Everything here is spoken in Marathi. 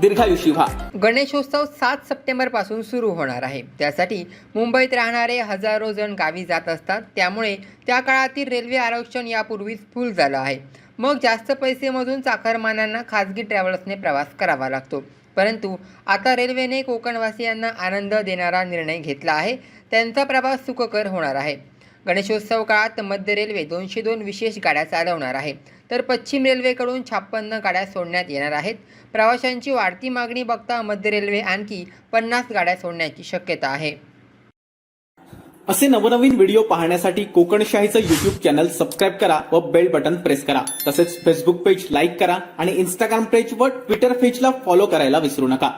दीर्घायुषी व्हा गणेशोत्सव सात सप्टेंबरपासून सुरू होणार आहे. त्यासाठी मुंबईत राहणारे हजारो जण गावी जात असतात. त्यामुळे त्या काळातील रेल्वे आरक्षण यापूर्वीच फुल झालं आहे. मग जास्त पैसेमधून चाकरमानांना खाजगी ट्रॅव्हल्सने प्रवास करावा लागतो. परंतु आता रेल्वेने कोकणवासियांना आनंद देणारा निर्णय घेतला आहे. त्यांचा प्रवास सुखकर होणार आहे. गणेशोत्सव काळात मध्य रेल्वे दोनशे दोन विशेष गाड्या चालवणार आहे. तर पश्चिम रेल्वेकडून छाप्पन्न गाड्या सोडण्यात येणार आहेत. प्रवाशांची वाढती मागणी बघता मध्य रेल्वे आणखी पन्नास गाड्या सोडण्याची शक्यता आहे. असे नवनवीन व्हिडिओ पाहण्यासाठी कोकणशाहीचं युट्यूब चॅनल सबस्क्राईब करा व बेल बटन प्रेस करा. तसेच फेसबुक पेज लाईक करा आणि इंस्टाग्राम पेज व ट्विटर पेजला फॉलो करायला विसरू नका.